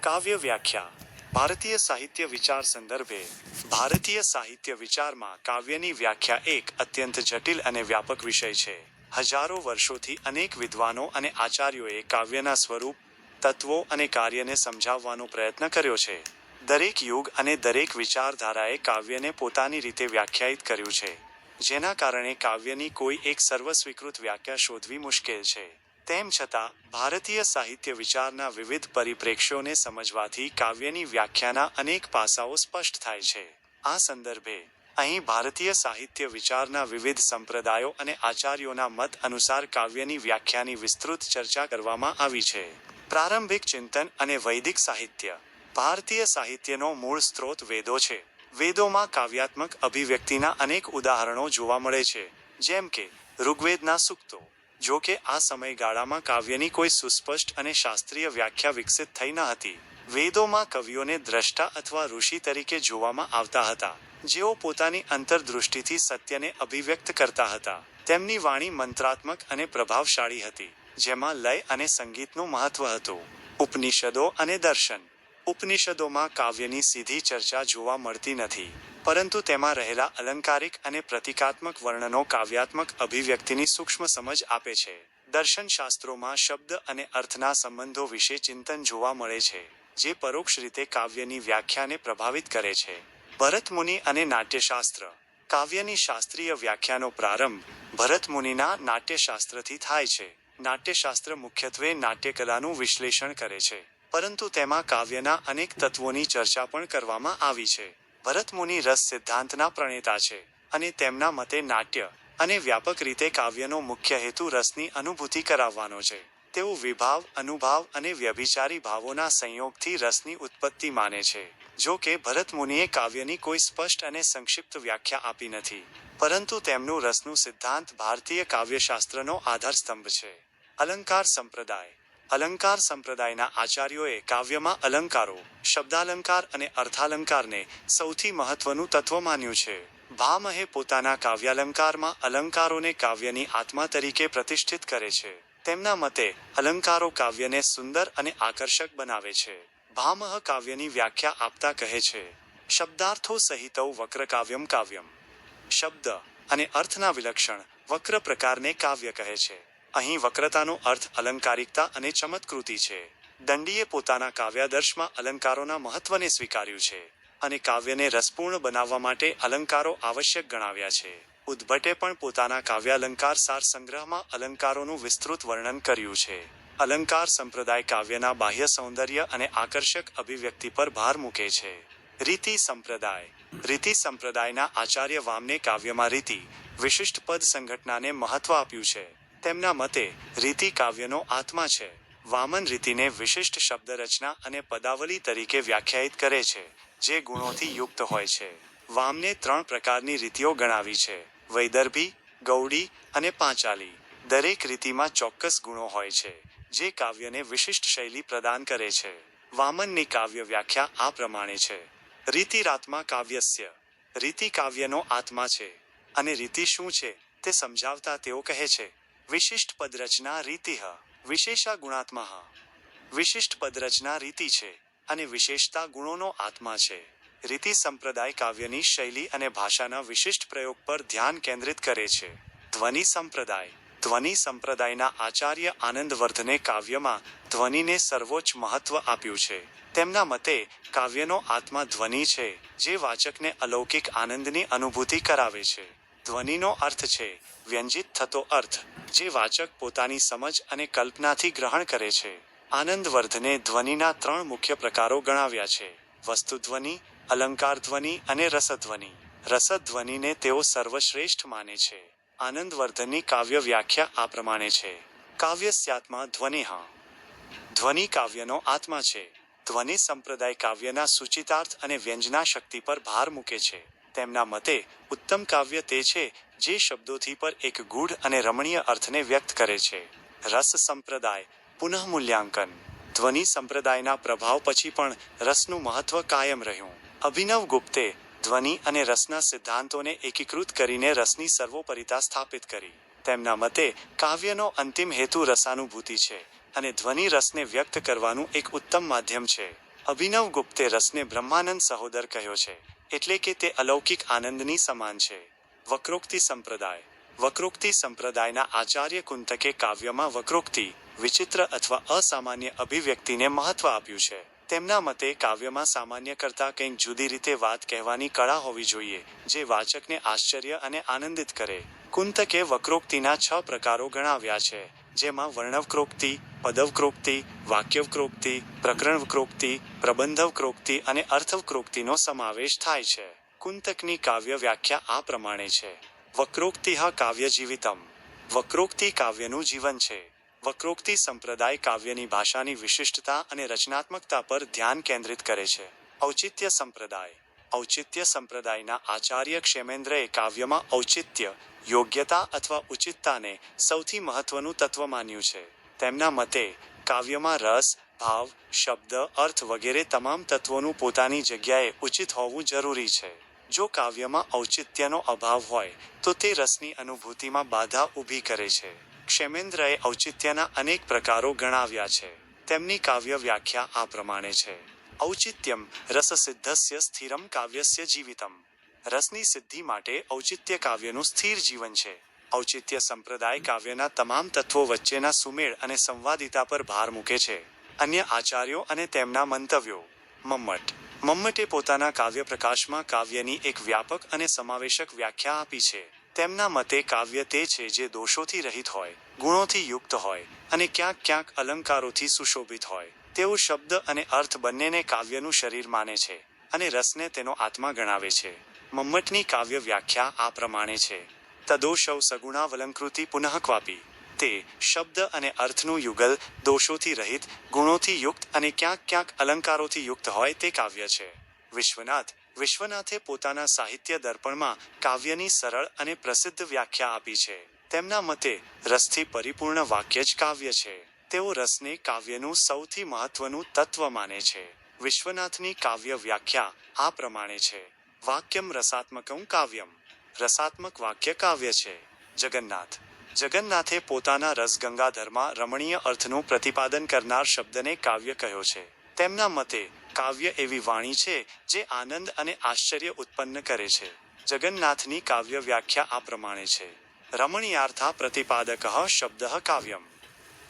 કાવ્ય વ્યાખ્યા. ભારતીય સાહિત્ય વિચાર સંદર્ભે ભારતીય સાહિત્ય વિચારમાં કાવ્યની વ્યાખ્યા એક અત્યંત જટિલ અને વ્યાપક વિષય છે. હજારો વર્ષોથી અનેક વિદ્વાનો અને આચાર્યોએ કાવ્યના સ્વરૂપ, તત્વો અને કાર્યને સમજાવવાનો પ્રયત્ન કર્યો છે. દરેક યુગ અને દરેક વિચારધારાએ કાવ્યને પોતાની રીતે વ્યાખ્યાયિત કર્યું છે. જેના કારણે કાવ્યની કોઈ એક સર્વસ્વીકૃત વ્યાખ્યા શોધવી મુશ્કેલ છે. તેમ છતાં, ભારતીય સાહિત્ય વિચારના વિવિધ પરિપ્રેક્ષ્યોને સમજવાથી કાવ્યની વ્યાખ્યાના અનેક પાસાઓ સ્પષ્ટ થાય છે. આ સંદર્ભે, અહીં ભારતીય સાહિત્ય વિચારના વિવિધ સંપ્રદાયો અને આચાર્યોના મત અનુસાર કાવ્યની વ્યાખ્યાની વિસ્તૃત ચર્ચા કરવામાં આવી છે. પ્રારંભિક ચિંતન અને વૈદિક સાહિત્ય. ભારતીય સાહિત્યનો મૂળ સ્ત્રોત વેદો છે. વેદોમાં કાવ્યાત્મક અભિવ્યક્તિના અનેક ઉદાહરણો જોવા મળે છે. જેમ કે, ઋગ્વેદના સૂક્તો. જો કે આ સમયગાળામાં કાવ્યની કોઈ સુસ્પષ્ટ અને શાસ્ત્રીય વ્યાખ્યા વિકસિત થઈ ન હતી. વેદોમાં કવિઓને દ્રષ્ટા અથવા ઋષિ તરીકે જોવામાં આવતા હતા. જેઓ પોતાની અંતરદૃષ્ટિથી સત્યને અભિવ્યક્ત કરતા હતા. તેમની વાણી મંત્રાત્મક અને પ્રભાવશાળી હતી, જેમાં લય અને સંગીતનું મહત્વ હતું. ઉપનિષદો અને દર્શન. ઉપનિષદોમાં કાવ્યની સીધી ચર્ચા જોવા મળતી નથી. પરંતુ તેમાં રહેલા અલંકારિક અને પ્રતિકાત્મક વર્ણનો કાવ્યાત્મક અભિવ્યક્તિની સૂક્ષ્મ સમજ આપે છે. દર્શનશાસ્ત્રોમાં શબ્દ અને અર્થના સંબંધો વિશે ચિંતન જોવા મળે છે, જે પરોક્ષ રીતે કાવ્યની વ્યાખ્યાને પ્રભાવિત કરે છે. ભરત મુનિ અને નાટ્યશાસ્ત્ર. કાવ્યની શાસ્ત્રીય વ્યાખ્યાનો પ્રારંભ ભરત મુનિના નાટ્યશાસ્ત્રથી થાય છે. નાટ્યશાસ્ત્ર મુખ્યત્વે નાટ્યકલાનું વિશ્લેષણ કરે છે, પરંતુ તેમાં કાવ્યના અનેક તત્વોની ચર્ચા પણ કરવામાં આવી છે. ભરત મુનિ રસ સિદ્ધાંતના પ્રણેતા છે અને તેમના મતે નાટ્ય અને વ્યાપક રીતે કાવ્યનો મુખ્ય હેતુ રસની અનુભૂતિ કરાવવાનો છે. તેઓ વિભાવ, અનુભાવ અને વ્યભિચારી ભાવોના સંયોગથી રસની ઉત્પત્તિ માને છે. જો કે ભરત મુનિએ કાવ્યની કોઈ સ્પષ્ટ અને સંક્ષિપ્ત વ્યાખ્યા આપી નથી. પરંતુ તેમનું રસનું સિદ્ધાંત ભારતીય કાવ્યશાસ્ત્રનો આધારસ્તંભ છે. અલંકાર સંપ્રદાય અલંકાર સંપ્રદાયના આચાર્યોએ કાવ્યમાં અલંકારો, શબ્દાલંકાર અને અર્થાલંકારને સૌથી મહત્વનું તત્વ માન્યું છે. ભામહે પોતાના કાવ્યાલંકારમાં અલંકારોને કાવ્યની આત્મા તરીકે પ્રતિષ્ઠિત કરે છે. તેમના મતે, અલંકારો કાવ્યને સુંદર અને આકર્ષક બનાવે છે. ભામહ કાવ્યની વ્યાખ્યા આપતા કહે છે, શબ્દાર્થો સહિતૌ વક્ર કાવ્યમ કાવ્યમ. શબ્દ અને અર્થના વિલક્ષણ વક્ર પ્રકારને કાવ્ય કહે છે. અહીં વક્રતાનો અર્થ અલંકારિકતા અને ચમત્કૃતિ છે. દંડીએ પોતાના કાવ્યાદર્શમાં અલંકારોના મહત્વને સ્વીકાર્યું છે અને કાવ્યને રસપૂર્ણ બનાવવા માટે અલંકારો આવશ્યક ગણાવ્યા છે. ઉદ્ભટે પણ પોતાના કાવ્યાલંકાર સાર સંગ્રહમાં અલંકારોનું વિસ્તૃત વર્ણન કર્યું છે. અલંકાર સંપ્રદાય કાવ્યના બાહ્ય સૌંદર્ય અને આકર્ષક અભિવ્યક્તિ પર ભાર મૂકે છે. રીતિ સંપ્રદાય. રીતિ સંપ્રદાયના આચાર્ય વામને કાવ્યમાં રીતિ, વિશિષ્ટ પદ સંઘટનાને મહત્વ આપ્યું છે. તેમના મતે, રીતિ કાવ્યનો આત્મા છે. વામન રીતિને વિશિષ્ટ શબ્દ રચના અને પદાવલી તરીકે વ્યાખ્યાયિત કરે છે, જે ગુણોથી યુક્ત હોય છે. વામને ત્રણ પ્રકારની રીતિઓ ગણાવી છે. વૈદર્ભી, ગૌડી અને પાંચાલી. દરેક રીતિમાં ચોક્કસ ગુણો હોય છે, જે કાવ્યને વિશિષ્ટ શૈલી પ્રદાન કરે છે. વામનની કાવ્ય વ્યાખ્યા આ પ્રમાણે છે. રીતિરાત્મા કાવ્યસ્ય. રીતિ કાવ્યનો આત્મા છે. અને રીતિ શું છે તે સમજાવતા તેઓ કહે છે. વિશિષ્ટ પદરચના રીતિ વિશેષા ગુણાત્મા વિશિષ્ટ પદરચના રીતિ છે અને વિશેષતા ગુણોનો આત્મા છે. રીતિ સંપ્રદાય કાવ્યની શૈલી અને ભાષાના વિશિષ્ટ પ્રયોગ પર ધ્યાન કેન્દ્રિત કરે છે. ધ્વનિ સંપ્રદાય, ધ્વનિ સંપ્રદાયના આચાર્ય આનંદવર્ધને કાવ્યમાં ધ્વનિને સર્વોચ્ચ મહત્વ આપ્યું છે. તેમના મતે, કાવ્યનો આત્મા ધ્વનિ છે, જે વાચકને અલૌકિક આનંદની અનુભૂતિ કરાવે છે. ધ્વનિનો અર્થ છે, વ્યંજિત થતો અર્થ. જે વાચક પોતાની સમજ અને કલ્પનાથી ગ્રહણ કરે છે. આનંદવર્ધને ધ્વનિના ત્રણ મુખ્ય પ્રકારો ગણાવ્યા છે. વસ્તુધ્વનિ અલંકાર ધ્વનિ અને રસધ્વનિ. રસધ્વનિને તેઓ સર્વશ્રેષ્ઠ માને છે. આનંદવર્ધનની કાવ્ય વ્યાખ્યા આ પ્રમાણે છે. કાવ્યસ્યાત્મા ધ્વનિ ધ્વનિ કાવ્યનો આત્મા છે. ધ્વનિ સંપ્રદાય કાવ્યના સૂચિતાર્થ અને વ્યંજના શક્તિ પર ભાર મૂકે છે. તેમના મતે, ઉત્તમ કાવ્ય તે છે જે શબ્દોથી પર એક ગૂઢ અને રમણીય અર્થને વ્યક્ત કરે છે. રસ સંપ્રદાય પુનઃ મૂલ્યાંકન ધ્વનિ સંપ્રદાયના પ્રભાવ પછી પણ રસનું મહત્વ કાયમ રહ્યું. અભિનવ ગુપ્તે ધ્વનિ અને રસના સિદ્ધાંતોને એકીકૃત કરીને રસની સર્વોપરિતા સ્થાપિત કરી. તેમના મતે, કાવ્યનો અંતિમ હેતુ રસાનુભૂતિ છે અને ધ્વનિ રસને વ્યક્ત કરવાનું એક ઉત્તમ માધ્યમ છે. અભિનવ ગુપ્તે રસને બ્રહ્માનંદ સહોદર કહ્યો છે, એટલે કે તે અલૌકિક આનંદની સમાન છે. વક્રોક્તિ સંપ્રદાય વક્રોક્તિ સંપ્રદાયના આચાર્ય કુંતકે કાવ્યમાં વક્રોક્તિ વિચિત્ર અથવા અસામાન્ય અભિવ્યક્તિને મહત્વ આપ્યું છે તેમના મતે કાવ્યમાં સામાન્ય કરતાં કંઈક જુદી રીતે વાત કહેવાની કળા હોવી જોઈએ જે વાચકને આશ્ચર્ય અને આનંદિત કરે કુંતકે વક્રોક્તિના છ પ્રકારો ગણાવ્યા છે જેમાં વર્ણવક્રોક્તિ પદવક્રોક્તિ વાક્યવક્રોક્તિ પ્રકરણવક્રોક્તિ પ્રબંધવક્રોક્તિ અને અર્થવક્રોક્તિનો સમાવેશ થાય છે કુંતકની કાવ્ય વ્યાખ્યા આ પ્રમાણે છે. વક્રોક્તિ કાવ્ય જીવિતમ. વક્રોક્તિ કાવ્યનું જીવન છે. વક્રોક્તિ સંપ્રદાય કાવ્યની ભાષાની વિશિષ્ટતા અને રચનાત્મકતા પર ધ્યાન કેન્દ્રિત કરે છે. ઔચિત્ય સંપ્રદાય. ઔચિત્ય સંપ્રદાયના આચાર્ય ક્ષેમેન્દ્રએ કાવ્યમાં ઔચિત્ય, યોગ્યતા અથવા ઉચિતતાને સૌથી મહત્વનું તત્વ માન્યું છે. તેમના મતે, કાવ્યમાં રસ, ભાવ, શબ્દ, અર્થ વગેરે તમામ તત્વોનું પોતાની જગ્યાએ ઉચિત હોવું જરૂરી છે. જો કાવ્યમાં ઔચિત્યનો અભાવ હોય, તો તે રસની અનુભૂતિમાં બાધા ઊભી કરે છે. ક્ષેમેન્દ્રએ ઔચિત્યના અનેક પ્રકારો ગણાવ્યા છે. તેમની કાવ્ય વ્યાખ્યા આ પ્રમાણે છે. ઔચિત્યમ રસસિદ્ધસ્ય સ્થિરમ કાવ્યસ્ય જીવિતમ. રસની સિદ્ધિ માટે ઔચિત્ય કાવ્યનું સ્થિર જીવન છે. ઔચિત્ય સંપ્રદાય કાવ્યના તમામ તત્વો વચ્ચેના સુમેળ અને સંવાદિતા પર ભાર મૂકે છે. અન્ય આચાર્યો અને તેમના મંતવ્યો. મમ્મટ મમ્મટે પોતાના કાવ્ય પ્રકાશમાં કાવ્યની એક વ્યાપક અને સમાવેશક વ્યાખ્યા આપી છે. તેમના મતે કાવ્ય તે છે જે દોષોથી રહિત હોય, ગુણોથી યુક્ત હોય અને ક્યાંક ક્યાંક અલંકારોથી સુશોભિત હોય. તેઓ શબ્દ અને અર્થ બંનેને કાવ્યનું શરીર માને છે અને રસને તેનો આત્મા ગણાવે છે. મમ્મટની કાવ્ય વ્યાખ્યા આ પ્રમાણે છે. તદોષવ સગુણાવલંકૃતિ પુનઃ ક્વાપી તે શબ્દ અને અર્થનું યુગલ દોષોથી રહિત, ગુણોથી યુક્ત અને ક્યાંક ક્યાંક અલંકારોથી યુક્ત હોય તે કાવ્ય છે. વિશ્વનાથ, વિશ્વનાથે પોતાના સાહિત્ય દર્પણમાં કાવ્યની સરળ અને પ્રસિદ્ધ વ્યાખ્યા આપી છે. તેમના મતે, રસથી પરિપૂર્ણ વાક્ય જ કાવ્ય છે. તેઓ રસને કાવ્યનું સૌથી મહત્વનું તત્વ માને છે. વિશ્વનાથની કાવ્ય વ્યાખ્યા આ પ્રમાણે છે. વાક્યમ રસાત્મકમ કાવ્યમ. રસાત્મક વાક્ય કાવ્ય છે. જગન્નાથ જગન્નાથે પોતાના રસગંગાધરમાં રમણીય અર્થનું પ્રતિપાદન કરનાર શબ્દને કાવ્ય કહ્યો છે. તેમના મતે, કાવ્ય એવી વાણી છે જે આનંદ અને આશ્ચર્ય ઉત્પન્ન કરે છે. જગન્નાથની કાવ્ય વ્યાખ્યા આ પ્રમાણે છે. રમણીયાર્થા પ્રતિપાદક શબ્દ કાવ્યમ.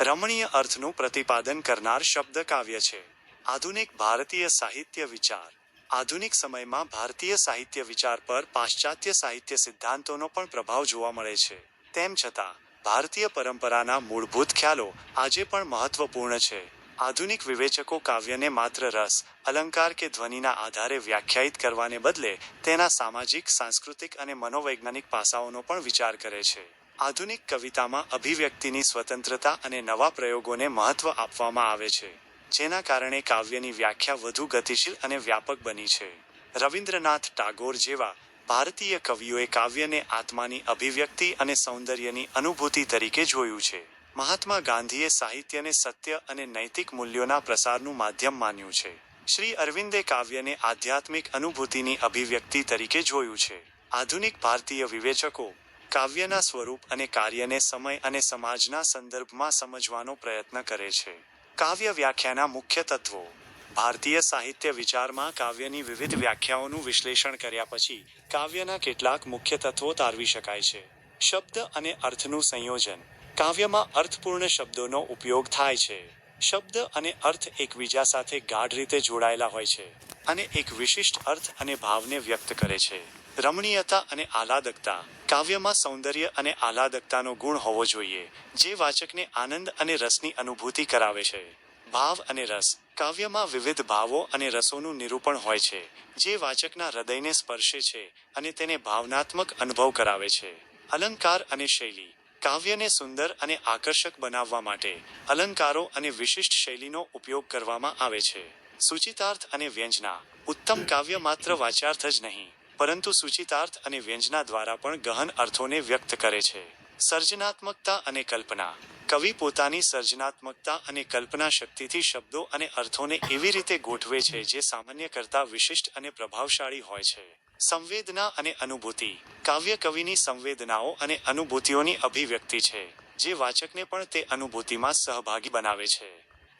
રમણીય અર્થનું પ્રતિપાદન કરનાર શબ્દ કાવ્ય છે. આધુનિક ભારતીય સાહિત્ય વિચાર. આધુનિક સમયમાં ભારતીય સાહિત્ય વિચાર પર પાશ્ચાત્ય સાહિત્ય સિદ્ધાંતોનો પણ પ્રભાવ જોવા મળે છે. તેમ છતાં, ભારતીય પરંપરાના મૂળભૂત ખ્યાલો આજે પણ મહત્વપૂર્ણ છે. આધુનિક વિવેચકો કાવ્યને માત્ર રસ, અલંકાર કે ધ્વનિના આધારે વ્યાખ્યાયિત કરવાને બદલે તેના સામાજિક, સાંસ્કૃતિક અને મનોવૈજ્ઞાનિક પાસાઓનો પણ વિચાર કરે છે. આધુનિક કવિતામાં અભિવ્યક્તિની સ્વતંત્રતા અને નવા પ્રયોગોને મહત્વ આપવામાં આવે છે, જેના કારણે કાવ્યની વ્યાખ્યા વધુ ગતિશીલ અને વ્યાપક બની છે. રવિન્દ્રનાથ ટાગોર જેવા ભારતીય કવિઓએ કાવ્યને આત્માની અભિવ્યક્તિ અને સૌંદર્યની અનુભૂતિ તરીકે જોયું છે. મહાત્મા ગાંધીએ સાહિત્યને સત્ય અને નૈતિક મૂલ્યોના પ્રસારનું માધ્યમ માન્યું છે. શ્રી અરવિંદે કાવ્યને આધ્યાત્મિક અનુભૂતિની અભિવ્યક્તિ તરીકે જોયું છે. આધુનિક ભારતીય વિવેચકો કાવ્યના સ્વરૂપ અને કાર્યને સમય અને સમાજના સંદર્ભમાં સમજવાનો પ્રયત્ન કરે છે. કાવ્ય વ્યાખ્યાના મુખ્ય તત્વો ભારતીય સાહિત્ય વિચારમાં કાવ્યની વિવિધ વ્યાખ્યાઓનું વિશ્લેષણ કર્યા પછી કાવ્યના કેટલાક મુખ્ય તત્વો તારવી શકાય છે. શબ્દ અને અર્થનું સંયોજન. કાવ્યમાં અર્થપૂર્ણ શબ્દોનો ઉપયોગ થાય છે. શબ્દ અને અર્થ એકબીજા સાથે ગાઢ રીતે જોડાયેલા હોય છે અને એક વિશિષ્ટ અર્થ અને ભાવને વ્યક્ત કરે છે. રમણીયતા અને આહલાદકતા. કાવ્યમાં સૌંદર્ય અને આહલાદકતાનો ગુણ હોવો જોઈએ, જે વાચકને આનંદ અને રસની અનુભૂતિ કરાવે છે. ભાવ અને રસ. કાવ્યમાં વિવિધ ભાવો અને રસોનું નિરૂપણ હોય છે, જે વાચકના હૃદયને સ્પર્શે છે અને તેને ભાવનાત્મક અનુભવ કરાવે છે. અલંકાર અને શૈલી, કાવ્યને સુંદર અને આકર્ષક બનાવવા માટે અલંકારો અને વિશિષ્ટ શૈલીનો ઉપયોગ કરવામાં આવે છે. સૂચિતાર્થ અને વ્યંજના, ઉત્તમ કાવ્ય માત્ર વાચાર્થ જ નહીં, પરંતુ સૂચિતાર્થ અને વ્યંજના દ્વારા પણ ગહન અર્થોને વ્યક્ત કરે છે. સર્જનાત્મકતા અને કલ્પના. કવિ પોતાની સર્જનાત્મકતા અને કલ્પના શક્તિથી શબ્દો અને અર્થોને એવી રીતે ગોઠવે છે જે સામાન્ય કરતા વિશિષ્ટ અને પ્રભાવશાળી હોય છે. સંવેદના અને અનુભૂતિ. કાવ્ય કવિની સંવેદનાઓ અને અનુભૂતિઓની અભિવ્યક્તિ છે, જે વાચકને પણ તે અનુભૂતિમાં સહભાગી બનાવે છે.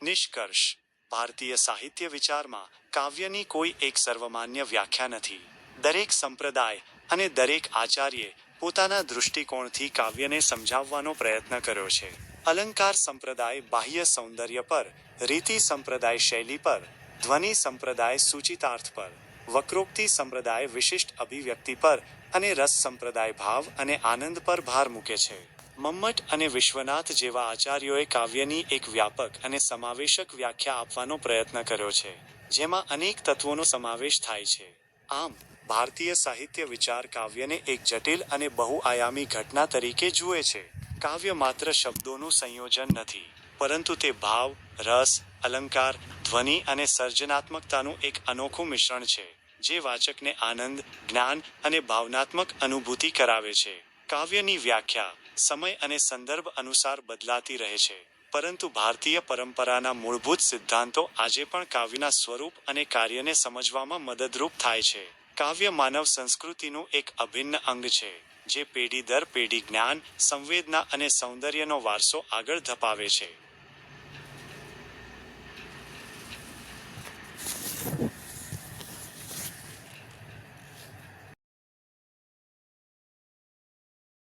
નિષ્કર્ષ. ભારતીય સાહિત્ય વિચારમાં કાવ્યની કોઈ એક સર્વમાન્ય વ્યાખ્યા નથી. દરેક સંપ્રદાય અને દરેક આચાર્યે પોતાના દૃષ્ટિકોણથી કાવ્યને સમજાવવાનો પ્રયત્ન કર્યો છે. અલંકાર સંપ્રદાય બાહ્ય સૌંદર્ય પર, રીતિ સંપ્રદાય શૈલી પર, ધ્વનિ સંપ્રદાય સૂચિતાર્થ પર, વક્રોક્તિ સંપ્રદાય વિશિષ્ટ અભિવ્યક્તિ પર અને રસ સંપ્રદાય ભાવ અને આનંદ પર ભાર મૂકે છે. મમ્મટ અને વિશ્વનાથ જેવા આચાર્યોએ કાવ્યની એક વ્યાપક અને સમાવેશક વ્યાખ્યા આપવાનો પ્રયત્ન કર્યો છે, જેમાં અનેક તત્વોનો સમાવેશ થાય છે. આમ ભારતીય સાહિત્ય વિચાર કાવ્યને એક જટિલ અને બહુઆયામી ઘટના તરીકે જુએ છે. કાવ્ય માત્ર શબ્દોનું સંયોજન નથી, પરંતુ તે ભાવ, રસ, અલંકાર, ધ્વનિ અને સર્જનાત્મકતાનું એક અનોખું મિશ્રણ છે, જે વાચકને આનંદ, જ્ઞાન અને ભાવનાત્મક અનુભૂતિ કરાવે છે. કાવ્યની વ્યાખ્યા સમય અને સંદર્ભ અનુસાર બદલાતી રહે છે, પરંતુ ભારતીય પરંપરાના મૂળભૂત સિદ્ધાંતો આજે પણ કાવ્યના સ્વરૂપ અને કાર્યને સમજવામાં મદદરૂપ થાય છે. કાવ્ય માનવ સંસ્કૃતિનું એક અભિન્ન અંગ છે, જે પેઢી દર પેઢી જ્ઞાન, સંવેદના અને સૌંદર્યનો વારસો આગળ ધપાવે છે.